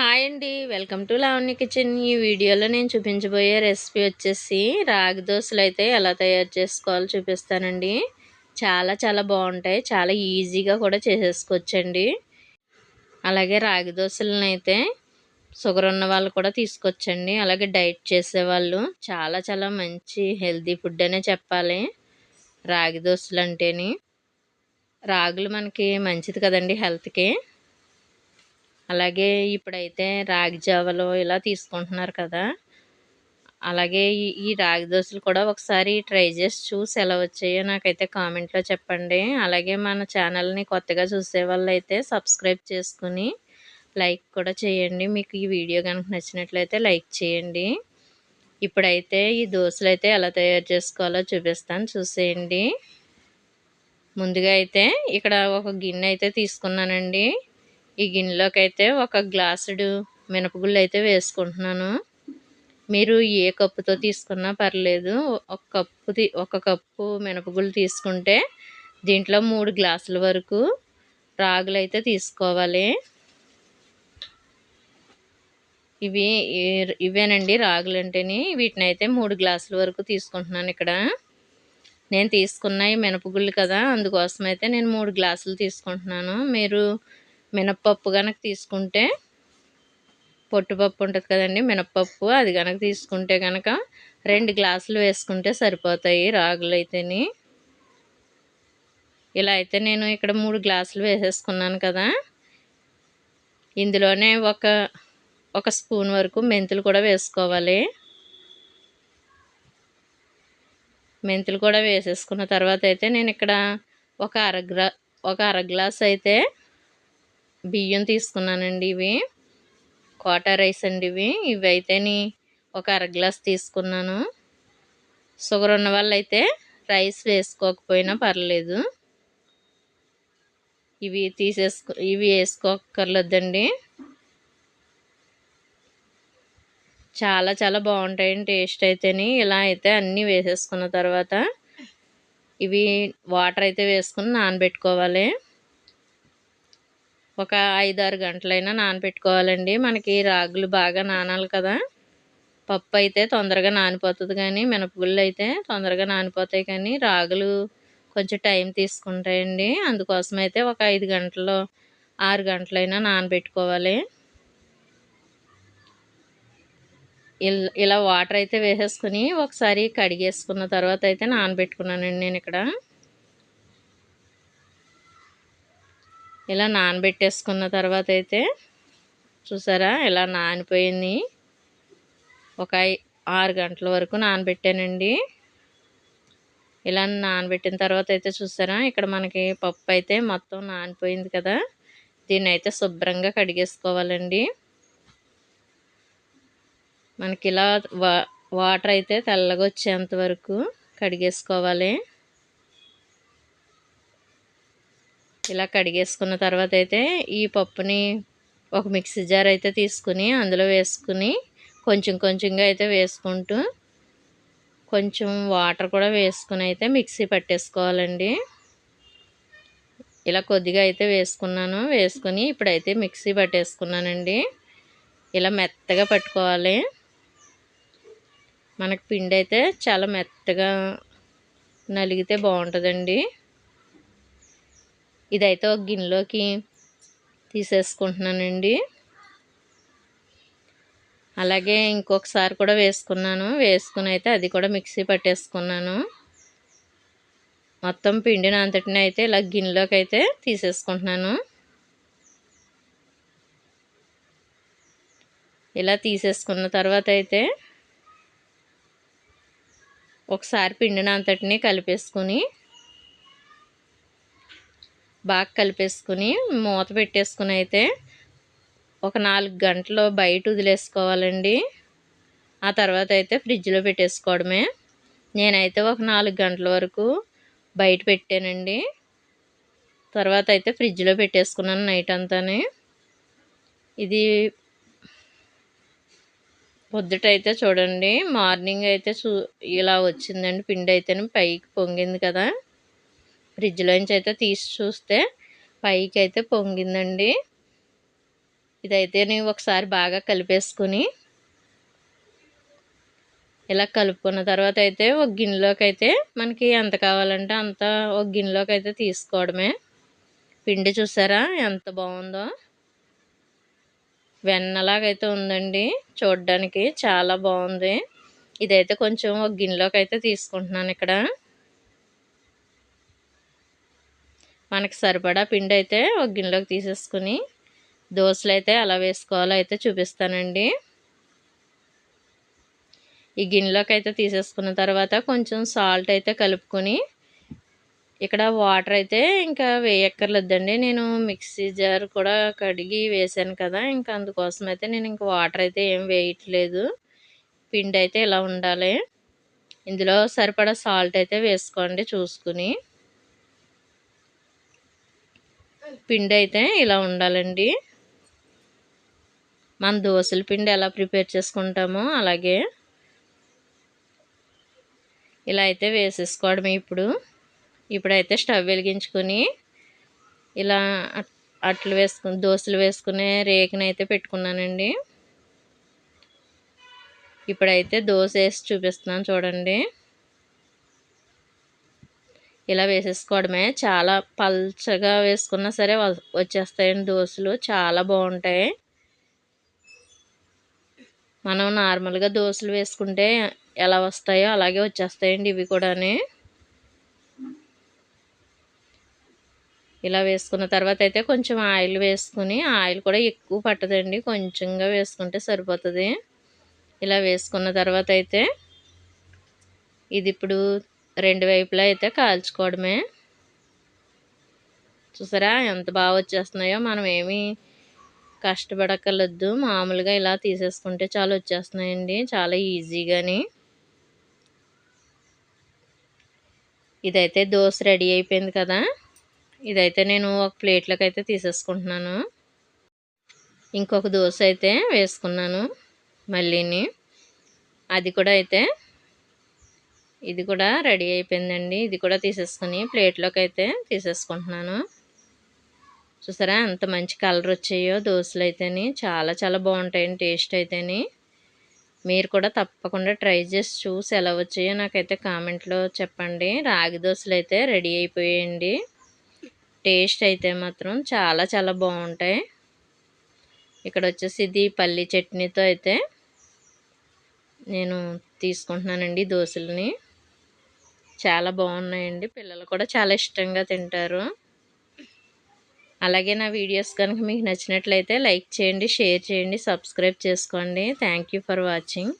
Hi అండి. Welcome to Lavanya kitchen. ఈ వీడియోలో నేను చూపించబోయే రెసిపీ వచ్చేసి రాగి దోశలు అయితే ఎలా తయారు చేసుకోవాలో చూపిస్తానండి. చాలా చాలా బాగుంటాయి. చాలా ఈజీగా కూడా చేసేసుకోవచ్చండి. అలాగే రాగి దోశలను అయితే షుగర్ ఉన్న వాళ్ళు కూడా తీసుకొచ్చండి అలాగే డైట్ చేసేవాళ్ళు. చాలా చాలా మంచి హెల్తీ ఫుడ్ అనే చెప్పాలి. రాగి దోశలు అంటేని రాగులు మనకి మంచిది కదండి హెల్త్కి. అలాగే ఇప్పుడైతే రాగి జావలు ఇలా తీసుకుంటున్నారు కదా. అలాగే ఈ రాగి దోశలు కూడా ఒకసారి ట్రై చేసి చూసి ఎలా వచ్చాయో నాకైతే కామెంట్లో చెప్పండి. అలాగే మన ఛానల్ని కొత్తగా చూసే వాళ్ళు అయితే సబ్స్క్రైబ్ చేసుకుని లైక్ కూడా చేయండి. మీకు ఈ వీడియో కనుక నచ్చినట్లయితే లైక్ చేయండి. ఇప్పుడైతే ఈ దోశలు అయితే ఎలా తయారు చేసుకోవాలో చూపిస్తాను. చూసేయండి. ముందుగా అయితే ఇక్కడ ఒక గిన్నె అయితే తీసుకున్నానండి. ఈ గిన్నెలోకి అయితే ఒక గ్లాసుడు మినపగుళ్ళు అయితే వేసుకుంటున్నాను. మీరు ఏ కప్పుతో తీసుకున్నా పర్లేదు ఒక కప్పు ఒక కప్పు మినపగుళ్ళు తీసుకుంటే దీంట్లో మూడు గ్లాసుల వరకు రాగులు అయితే తీసుకోవాలి. ఇవి ఇవేనండి రాగులు అంటేని వీటిని అయితే మూడు గ్లాసుల వరకు తీసుకుంటున్నాను ఇక్కడ. నేను తీసుకున్న ఈ మినపగుళ్ళు కదా అందుకోసం అయితే నేను మూడు గ్లాసులు తీసుకుంటున్నాను. మీరు మినప్పప్పు కనుక తీసుకుంటే పొట్టుపప్పు ఉంటుంది కదండి మినప్పప్పు అది కనుక తీసుకుంటే కనుక రెండు గ్లాసులు వేసుకుంటే సరిపోతాయి రాగులు అయితేని. ఇలా అయితే నేను ఇక్కడ మూడు గ్లాసులు వేసేసుకున్నాను కదా. ఇందులోనే ఒక ఒక స్పూన్ వరకు మెంతులు కూడా వేసుకోవాలి. మెంతులు కూడా వేసేసుకున్న తర్వాత అయితే నేను ఇక్కడ ఒక అర గ్లా ఒక అర గ్లాస్ అయితే బియ్యం తీసుకున్నానండి ఇవి. కోటా రైస్ అండి ఇవి. ఇవి అయితేని ఒక అర గ్లాస్ తీసుకున్నాను. షుగర్ ఉన్న వాళ్ళైతే రైస్ వేసుకోకపోయినా పర్లేదు. ఇవి తీసేసుకో ఇవి వేసుకోకర్లేదండి చాలా చాలా బాగుంటాయండి టేస్ట్ అయితేని ఇలా అయితే అన్నీ వేసేసుకున్న తర్వాత ఇవి వాటర్ అయితే వేసుకుని నానబెట్టుకోవాలి. ఒక ఐదారు గంటలైనా నానబెట్టుకోవాలండి మనకి రాగులు బాగా నానాలి కదా. పప్పు అయితే తొందరగా నానిపోతుంది కానీ మినపగుళ్ళు అయితే తొందరగా నానిపోతాయి కానీ రాగులు కొంచెం టైం తీసుకుంటాయండి. అందుకోసం అయితే ఒక ఐదు గంటలు ఆరు గంటలైనా నానబెట్టుకోవాలి. ఇలా వాటర్ అయితే వేసేసుకుని ఒకసారి కడిగేసుకున్న తర్వాత అయితే నానబెట్టుకున్నానండి నేను ఇక్కడ ఇలా నానబెట్టేసుకున్న తర్వాత అయితే చూసారా ఇలా నానిపోయింది? ఒక ఆరు గంటల వరకు నానబెట్టానండి. ఇలా నానబెట్టిన తర్వాత అయితే చూసారా ఇక్కడ మనకి పప్పు అయితే మొత్తం నానిపోయింది కదా. దీన్ని అయితే శుభ్రంగా కడిగేసుకోవాలండి. మనకి ఇలా వాటర్ అయితే తెల్లగా వచ్చేంత వరకు కడిగేసుకోవాలి. ఇలా కడిగేసుకున్న తర్వాత అయితే ఈ పప్పుని ఒక మిక్సీ జార్ అయితే తీసుకుని అందులో వేసుకుని కొంచెం కొంచెంగా అయితే వేసుకుంటూ కొంచెం వాటర్ కూడా వేసుకుని అయితే మిక్సీ పట్టేసుకోవాలండి. ఇలా కొద్దిగా అయితే వేసుకున్నాను. వేసుకుని ఇప్పుడైతే మిక్సీ పట్టేసుకున్నానండి. ఇలా మెత్తగా పట్టుకోవాలి. మనకు పిండి అయితే చాలా మెత్తగా నలిగితే బాగుంటుందండి. ఇదైతే ఒక గిన్నెలోకి తీసేసుకుంటున్నానండి. అలాగే ఇంకొకసారి కూడా వేసుకున్నాను. వేసుకుని అయితే అది కూడా మిక్సీ పట్టేసుకున్నాను. మొత్తం పిండిని అంతటిని అయితే ఇలా గిన్నెలోకి అయితే తీసేసుకుంటున్నాను. ఇలా తీసేసుకున్న తర్వాత అయితే ఒకసారి పిండిని అంతటిని కలిపేసుకుని బాగా కలిపేసుకుని మూత పెట్టేసుకుని అయితే ఒక నాలుగు గంటలు బయట వదిలేసుకోవాలండి. ఆ తర్వాత అయితే ఫ్రిడ్జ్లో పెట్టేసుకోవడమే. నేనైతే ఒక నాలుగు గంటల వరకు బయట పెట్టానండి. తర్వాత అయితే ఫ్రిడ్జ్లో పెట్టేసుకున్నాను నైట్ అంతానే. ఇది పొద్దుటైతే చూడండి. మార్నింగ్ అయితే చూ ఇలా వచ్చిందండి. పిండి అయితేనే పైకి పొంగింది కదా. ఫ్రిడ్జ్లోంచి అయితే తీసి చూస్తే పైకి అయితే పొంగిందండి. ఇదైతే నేను ఒకసారి బాగా కలిపేసుకుని ఇలా కలుపుకున్న తర్వాత అయితే ఒక గిన్నెలోకి అయితే మనకి ఎంత కావాలంటే అంత ఒక గిన్నెలోకి అయితే తీసుకోవడమే. పిండి చూసారా ఎంత బాగుందో. వెన్నలాగైతే ఉందండి. చూడడానికి చాలా బాగుంది. ఇదైతే కొంచెం ఒక గిన్నెలోకి అయితే తీసుకుంటున్నాను ఇక్కడ. మనకి సరిపడా పిండి అయితే ఒక గిన్నెలోకి తీసేసుకుని దోశలు అయితే ఎలా వేసుకోవాలో అయితే చూపిస్తానండి. ఈ గిన్నెలోకి అయితే తీసేసుకున్న తర్వాత కొంచెం సాల్ట్ అయితే కలుపుకొని ఇక్కడ వాటర్ అయితే ఇంకా వేయక్కర్లేదండి. నేను మిక్సీ జార్ కూడా కడిగి వేసాను కదా ఇంకా అందుకోసం అయితే నేను ఇంకా వాటర్ అయితే ఏం వేయట్లేదు. పిండి అయితే ఇలా ఉండాలి. ఇందులో సరిపడా సాల్ట్ అయితే వేసుకోండి చూసుకుని. పిండి అయితే ఇలా ఉండాలండి. మన దోశల పిండి ఎలా ప్రిపేర్ చేసుకుంటామో అలాగే ఇలా అయితే వేసేసుకోవడమే ఇప్పుడు. ఇప్పుడైతే స్టవ్ వెలిగించుకొని ఇలా అట్లు వేసుకుని దోశలు వేసుకునే రేకునైతే పెట్టుకున్నానండి. ఇప్పుడైతే దోశ వేసి చూపిస్తున్నాను చూడండి. ఇలా వేసేసుకోవడమే. చాలా పల్చగా వేసుకున్నా సరే వచ్చేస్తాయండి దోశలు. చాలా బాగుంటాయి. మనం నార్మల్గా దోశలు వేసుకుంటే ఎలా వస్తాయో అలాగే వచ్చేస్తాయండి ఇవి కూడాని. ఇలా వేసుకున్న తర్వాత అయితే కొంచెం ఆయిల్ వేసుకుని ఆయిల్ కూడా ఎక్కువ పట్టదండి. కొంచెంగా వేసుకుంటే సరిపోతుంది. ఇలా వేసుకున్న తర్వాత అయితే ఇది ఇప్పుడు రెండు వైపులా అయితే కాల్చుకోవడమే. చూసారా? ఎంత బాగా వచ్చేస్తున్నాయో మనం ఏమీ కష్టపడక్కర్లేదు. మామూలుగా ఇలా తీసేసుకుంటే చాలా వచ్చేస్తున్నాయండి. చాలా ఈజీగాని. ఇదైతే దోశ రెడీ అయిపోయింది కదా. ఇదైతే నేను ఒక ప్లేట్లోకి అయితే తీసేసుకుంటున్నాను. ఇంకొక దోశ అయితే వేసుకున్నాను. మళ్ళీని. అది కూడా అయితే ఇది కూడా రెడీ అయిపోయిందండి. ఇది కూడా తీసేసుకుని ప్లేట్లోకి అయితే తీసేసుకుంటున్నాను. చూసారా ఎంత మంచి కలర్ వచ్చాయో దోశలు అయితేని. చాలా చాలా బాగుంటాయండి టేస్ట్ అయితేని. మీరు కూడా తప్పకుండా ట్రై చేసి చూసి ఎలా వచ్చాయో నాకైతే కామెంట్లో చెప్పండి. రాగి దోశలు అయితే రెడీ అయిపోయాయండి. టేస్ట్ అయితే మాత్రం చాలా చాలా బాగుంటాయి. ఇక్కడ వచ్చేసి ఇది పల్లి చట్నీతో అయితే నేను తీసుకుంటున్నానండి దోశలని. చాలా బాగున్నాయండి. పిల్లలు కూడా చాలా ఇష్టంగా తింటారు. అలాగే నా వీడియోస్ కనుక మీకు నచ్చినట్లయితే లైక్ చేయండి షేర్ చేయండి సబ్స్క్రైబ్ చేసుకోండి. Thank for watching.